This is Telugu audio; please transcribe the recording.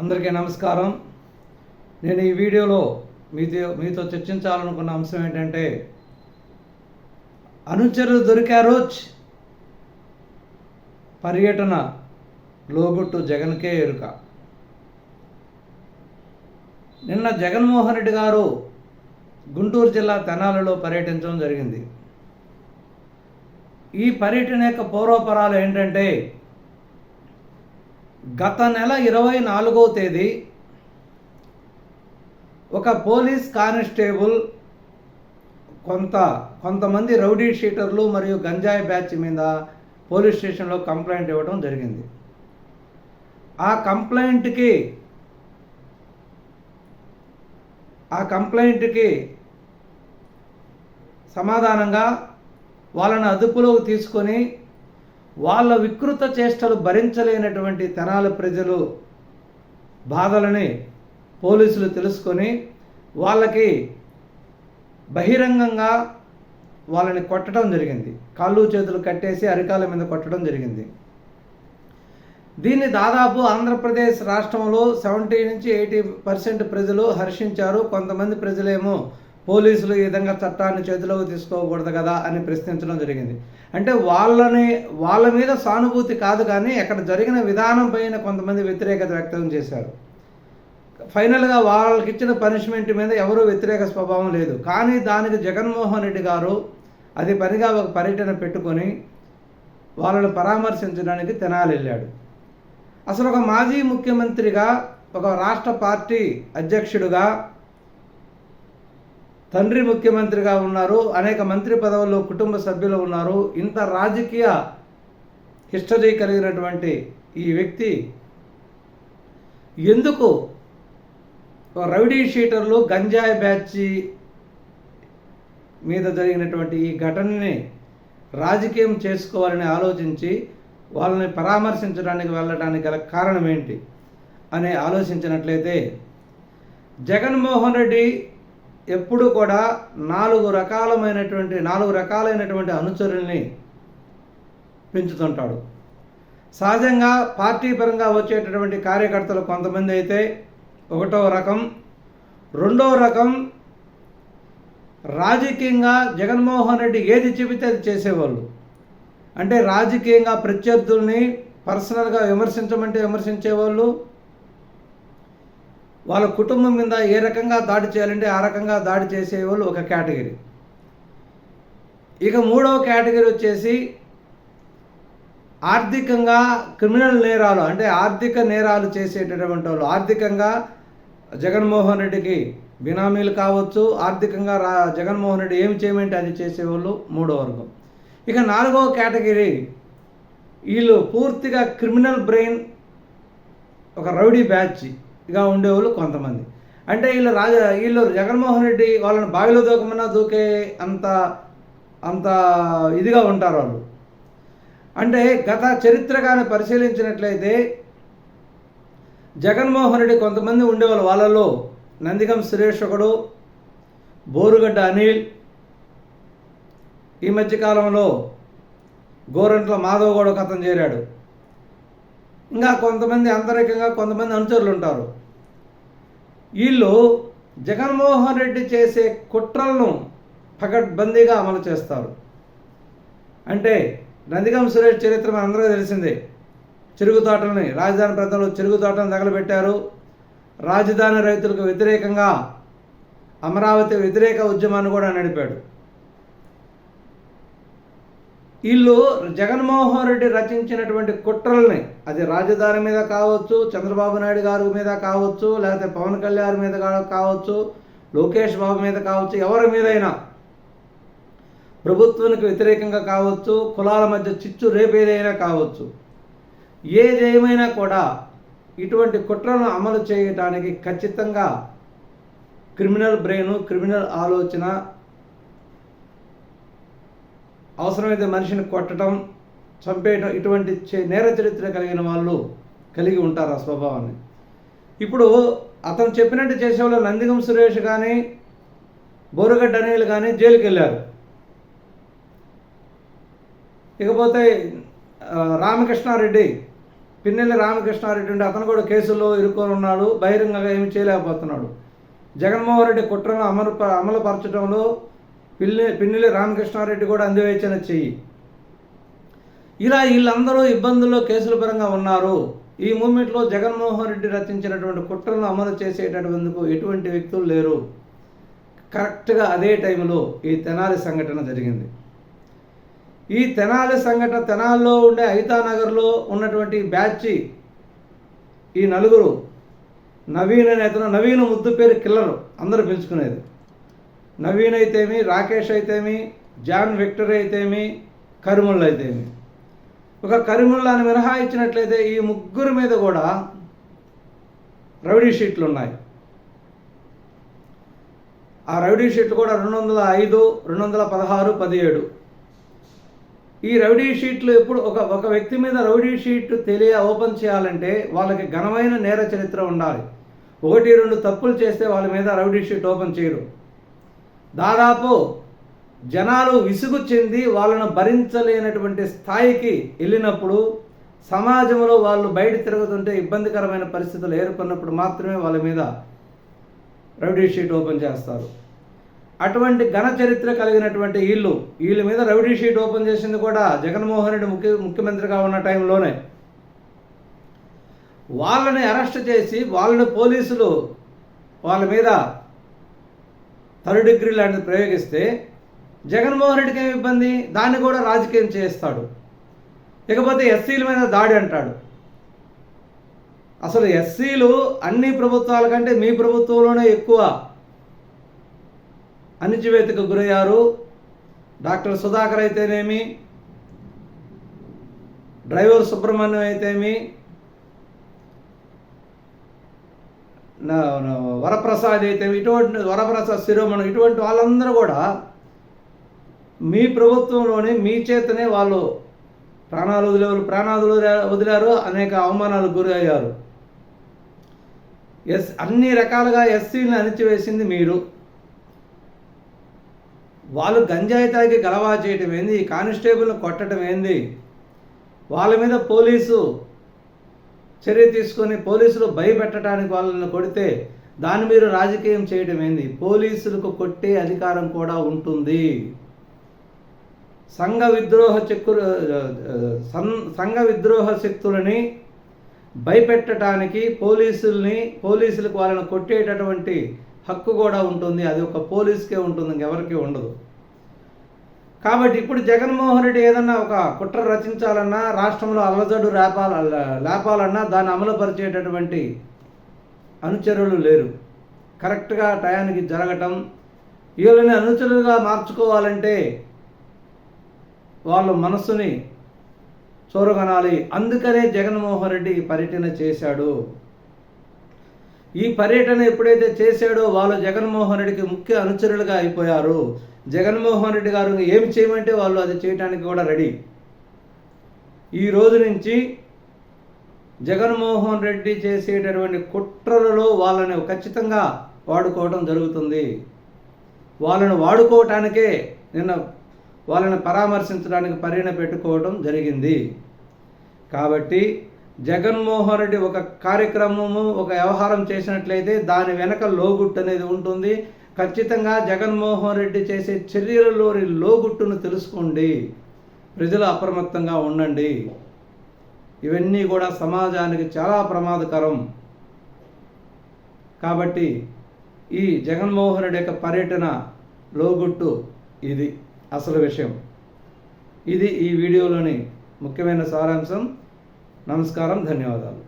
అందరికీ నమస్కారం. నేను ఈ వీడియోలో మీతో మీతో చర్చించాలనుకున్న అంశం ఏంటంటే అనుచరులు దొరికారు పర్యటన లోగుట్టు జగన్కే ఎరుక. నిన్న జగన్మోహన్ రెడ్డి గారు గుంటూరు జిల్లా తెనాలిలో పర్యటించడం జరిగింది. ఈ పర్యటన యొక్క పూర్వపరాలు ఏంటంటే గత నెల ఇరవై నాలుగవ తేదీ ఒక పోలీస్ కానిస్టేబుల్ కొంత కొంతమంది రౌడీ షీటర్లు మరియు గంజాయి బ్యాచ్ మీద పోలీస్ స్టేషన్లో కంప్లైంట్ ఇవ్వడం జరిగింది. ఆ కంప్లైంట్కి ఆ కంప్లైంట్కి సమాధానంగా వాళ్ళని అదుపులోకి తీసుకొని వాళ్ళ వికృత చేష్టలు భరించలేనటువంటి తెనాల ప్రజలు బాధలని పోలీసులు తెలుసుకొని వాళ్ళకి బహిరంగంగా వాళ్ళని కొట్టడం జరిగింది. కాళ్ళు చేతులు కట్టేసి అరికాల మీద కొట్టడం జరిగింది. దీన్ని దాదాపు ఆంధ్రప్రదేశ్ రాష్ట్రంలో సెవెంటీ నుంచి ఎయిటీ పర్సెంట్ ప్రజలు హర్షించారు. కొంతమంది ప్రజలేమో పోలీసులు ఈ విధంగా చట్టాన్ని చేతిలోకి తీసుకోకూడదు కదా అని ప్రశ్నించడం జరిగింది. అంటే వాళ్ళని వాళ్ళ మీద సానుభూతి కాదు కానీ అక్కడ జరిగిన విధానం పైన కొంతమంది వ్యతిరేకత వ్యక్తం చేశారు. ఫైనల్గా వాళ్ళకి ఇచ్చిన పనిష్మెంట్ మీద ఎవరూ వ్యతిరేక స్వభావం లేదు. కానీ దానికి జగన్మోహన్ రెడ్డి గారు అది పనిగా ఒక పర్యటన పెట్టుకొని వాళ్ళని పరామర్శించడానికి తెనాలి వెళ్ళాడు అసలు ఒక మాజీ ముఖ్యమంత్రిగా ఒక రాష్ట్ర పార్టీ అధ్యక్షుడుగా తండ్రి ముఖ్యమంత్రిగా ఉన్నారు అనేక మంత్రి పదవుల్లో కుటుంబ సభ్యులు ఉన్నారు. ఇంత రాజకీయ హిస్టరీ కలిగినటువంటి ఈ వ్యక్తి ఎందుకు రౌడీ షీటర్లు గంజాయి బ్యాచి మీద జరిగినటువంటి ఈ ఘటనని రాజకీయం చేసుకోవాలని ఆలోచించి వాళ్ళని పరామర్శించడానికి వెళ్ళడానికి గల కారణం ఏంటి? అని ఆలోచించినట్లయితే జగన్మోహన్ రెడ్డి ఎప్పుడు కూడా నాలుగు రకాలమైనటువంటి నాలుగు రకాలైనటువంటి అనుచరుల్ని పెంచుతుంటాడు. సహజంగా పార్టీ పరంగా వచ్చేటటువంటి కార్యకర్తలు కొంతమంది అయితే ఒకటో రకం రెండవ రకం రాజకీయంగా జగన్మోహన్ రెడ్డి ఏది చెబితే అది చేసేవాళ్ళు. అంటే రాజకీయంగా ప్రత్యర్థుల్ని పర్సనల్గా విమర్శించమంటే విమర్శించేవాళ్ళు వాళ్ళ కుటుంబం మీద ఏ రకంగా దాడి చేయాలంటే ఆ రకంగా దాడి చేసేవాళ్ళు ఒక కేటగిరీ. ఇక మూడవ కేటగిరీ వచ్చేసి ఆర్థికంగా క్రిమినల్ నేరాలు అంటే ఆర్థిక నేరాలు చేసేటటువంటి వాళ్ళు. ఆర్థికంగా జగన్మోహన్ రెడ్డికి బినామీలు కావచ్చు ఆర్థికంగా రా జగన్మోహన్ రెడ్డి ఏమి చేయమంటే అది చేసేవాళ్ళు మూడో వర్గం. ఇక నాలుగవ కేటగిరీ వీళ్ళు పూర్తిగా క్రిమినల్ బ్రెయిన్ ఒక రౌడీ బ్యాచ్. ఇక ఉండేవాళ్ళు కొంతమంది. అంటే వీళ్ళు రాజ వీళ్ళు జగన్మోహన్ రెడ్డి వాళ్ళని బావిలో దూకమన్నా దూకే అంత అంత ఇదిగా ఉంటారు వాళ్ళు. అంటే గత చరిత్రగానే పరిశీలించినట్లయితే జగన్మోహన్ రెడ్డి కొంతమంది ఉండేవాళ్ళు వాళ్ళలో. నందిగం సురేష్ ఒకడు బోరుగడ్డ అనిల్ ఈ మధ్యకాలంలో గోరంట్ల మాధవ్ కూడా ఒక అతను చేరాడు. ఇంకా కొంతమంది అంతరికంగా కొంతమంది అనుచరులు ఉంటారు. వీళ్ళు జగన్మోహన్ రెడ్డి చేసే కుట్రలను పకడ్బందీగా అమలు చేస్తారు. అంటే నందిగం సురేష్ చరిత్ర మన అందరికీ తెలిసిందే. చెరుకు తోటలని రాజధాని ప్రాంతంలో చెరుకు తోటను తగలబెట్టారు. రాజధాని రైతులకు వ్యతిరేకంగా అమరావతి వ్యతిరేక ఉద్యమాన్ని కూడా నడిపాడు. వీళ్ళు జగన్మోహన్ రెడ్డి రచించినటువంటి కుట్రల్ని అది రాజధాని మీద కావచ్చు చంద్రబాబు నాయుడు గారి మీద కావచ్చు లేకపోతే పవన్ కళ్యాణ్ మీద కావచ్చు లోకేష్ బాబు మీద కావచ్చు ఎవరి మీదైనా ప్రభుత్వానికి వ్యతిరేకంగా కావచ్చు కులాల మధ్య చిచ్చు రేపేదైనా కావచ్చు ఏదేమైనా కూడా ఇటువంటి కుట్రలను అమలు చేయడానికి ఖచ్చితంగా క్రిమినల్ బ్రెయిన్ క్రిమినల్ ఆలోచన అవసరమైతే మనిషిని కొట్టడం చంపేయడం ఇటువంటి నేర చరిత్ర కలిగిన వాళ్ళు కలిగి ఉంటారు ఆ స్వభావాన్ని. ఇప్పుడు అతను చెప్పినట్టు చేసేవాళ్ళు నందిగం సురేష్ కానీ బోరుగడ్డ అనిల్ కానీ జైలుకి వెళ్ళారు ఇకపోతే రామకృష్ణారెడ్డి పిన్నెల్లి రామకృష్ణారెడ్డి ఉండి అతను కూడా కేసుల్లో ఇరుక్కొని ఉన్నాడు బహిరంగంగా ఏమి చేయలేకపోతున్నాడు. జగన్మోహన్ రెడ్డి కుట్రను అమలు అమలుపరచడంలో పిల్లి పిన్నెల్లి రామకృష్ణారెడ్డి కూడా అందివేచన చెయ్యి. ఇలా వీళ్ళందరూ ఇబ్బందుల్లో కేసుల పరంగా ఉన్నారు. ఈ మూమెంట్లో జగన్మోహన్ రెడ్డి రచించినటువంటి కుట్రలను అమలు చేసేటటువందుకు ఎటువంటి వ్యక్తులు లేరు. కరెక్ట్గా అదే టైంలో ఈ తెనాలి సంఘటన జరిగింది. ఈ తెనాలి సంఘటన తెనాల్లో ఉండే ఐతానగర్లో ఉన్నటువంటి బ్యాచ్ ఈ నలుగురు నవీన్ అనే అతను నవీన్ ముద్దు పేరు కిల్లరు అందరూ పిలుచుకునేది. నవీన్ అయితేమి రాకేష్ అయితేమి జాన్ విక్టర్ అయితేమి కరిముళ్ళు అయితేమి. ఒక కరిముళ్ళని మినహాయించినట్లయితే ఈ ముగ్గురు మీద కూడా రౌడీ షీట్లు ఉన్నాయి. ఆ రౌడీ షీట్లు కూడా రెండు వందల ఐదు రెండు వందల పదహారు పదిహేడు. ఈ రౌడీ షీట్లు ఎప్పుడు ఒక ఒక వ్యక్తి మీద రౌడీ షీట్ తెలియ ఓపెన్ చేయాలంటే వాళ్ళకి ఘనమైన నేర చరిత్ర ఉండాలి. ఒకటి రెండు తప్పులు చేస్తే వాళ్ళ మీద రౌడీ షీట్ ఓపెన్ చేయరు. దాదాపు జనాలు విసుగు చెంది వాళ్ళను భరించలేనటువంటి స్థాయికి వెళ్ళినప్పుడు సమాజంలో వాళ్ళు బయట తిరుగుతుంటే ఇబ్బందికరమైన పరిస్థితులు ఏర్పడినప్పుడు మాత్రమే వాళ్ళ మీద రౌడీ షీట్ ఓపెన్ చేస్తారు. అటువంటి ఘన చరిత్ర కలిగినటువంటి వీళ్ళు వీళ్ళ మీద రౌడీ షీట్ ఓపెన్ చేసింది కూడా జగన్మోహన్ రెడ్డి ముఖ్య ముఖ్యమంత్రిగా ఉన్న టైంలోనే. వాళ్ళని అరెస్ట్ చేసి వాళ్ళని పోలీసులు వాళ్ళ మీద థర్డ్ డిగ్రీ లాంటిది ప్రయోగిస్తే జగన్మోహన్ రెడ్డికి ఏమి ఇబ్బంది? దాన్ని కూడా రాజకీయం చేస్తాడు. ఇకపోతే ఎస్సీల మీద దాడి అంటాడు. అసలు ఎస్సీలు అన్ని ప్రభుత్వాల కంటే మీ ప్రభుత్వంలోనే ఎక్కువ. అణిచివేతకు గురయ్యారు. డాక్టర్ సుధాకర్ అయితేనేమి? డ్రైవర్ సుబ్రహ్మణ్యం అయితేమి? వరప్రసాద్ అయితే ఇటువంటి వరప్రసాద్ శిరోమణి ఇటువంటి వాళ్ళందరూ కూడా మీ ప్రభుత్వంలోనే మీ చేతనే వాళ్ళు ప్రాణాలు వదిలేవారు ప్రాణాలు వదిలారు అనేక అవమానాలకు గురి అయ్యారు. ఎస్ అన్ని రకాలుగా ఎస్సీని అణిచివేసింది మీరు. వాళ్ళు గంజాయి తాగి గలవా చేయటం ఏంది? కానిస్టేబుల్ని కొట్టడం ఏంది? వాళ్ళ మీద పోలీసు చర్య తీసుకొని పోలీసులు భయపెట్టడానికి వాళ్ళని కొడితే దాని మీరు రాజకీయం చేయడం ఏంది? పోలీసులకు కొట్టే అధికారం కూడా ఉంటుంది. సంఘ విద్రోహ చెక్కు సంఘ విద్రోహ శక్తులని భయపెట్టడానికి పోలీసుల్ని పోలీసులకు వాళ్ళని కొట్టేటటువంటి హక్కు కూడా ఉంటుంది. అది ఒక పోలీసుకే ఉంటుంది ఇంకెవరికీ ఉండదు. కాబట్టి ఇప్పుడు జగన్మోహన్ రెడ్డి ఏదన్నా ఒక కుట్ర రచించాలన్నా రాష్ట్రంలో అల్లజడు లేపాల లేపాలన్నా దాన్ని అమలుపరిచేటటువంటి అనుచరులు లేరు. కరెక్ట్గా టయానికి జరగటం వీళ్ళని అనుచరులుగా మార్చుకోవాలంటే వాళ్ళ మనస్సుని చూరగనాలి. అందుకనే జగన్మోహన్ రెడ్డి పర్యటన చేశాడు. ఈ పర్యటన ఎప్పుడైతే చేశాడో వాళ్ళు జగన్మోహన్ రెడ్డికి ముఖ్య అనుచరులుగా అయిపోయారు. జగన్మోహన్ రెడ్డి గారు ఏమి చేయమంటే వాళ్ళు అది చేయడానికి కూడా రెడీ. ఈ రోజు నుంచి జగన్మోహన్ రెడ్డి చేసేటటువంటి కుట్రలలో వాళ్ళని ఖచ్చితంగా వాడుకోవడం జరుగుతుంది. వాళ్ళని వాడుకోవటానికే నిన్న వాళ్ళని పరామర్శించడానికి పరిణ పెట్టుకోవడం జరిగింది. కాబట్టి జగన్మోహన్ రెడ్డి ఒక కార్యక్రమము ఒక వ్యవహారం చేసినట్లయితే దాని వెనక లోగుట్టు అనేది ఉంటుంది. ఖచ్చితంగా జగన్మోహన్ రెడ్డి చేసే చర్యలలోని లోగుట్టును తెలుసుకోండి. ప్రజలు అప్రమత్తంగా ఉండండి. ఇవన్నీ కూడా సమాజానికి చాలా ప్రమాదకరం. కాబట్టి ఈ జగన్మోహన్ రెడ్డి యొక్క పర్యటన లోగుట్టు ఇది అసలు విషయం. ఇది ఈ వీడియోలోని ముఖ్యమైన సారాంశం. నమస్కారం ధన్యవాదాలు.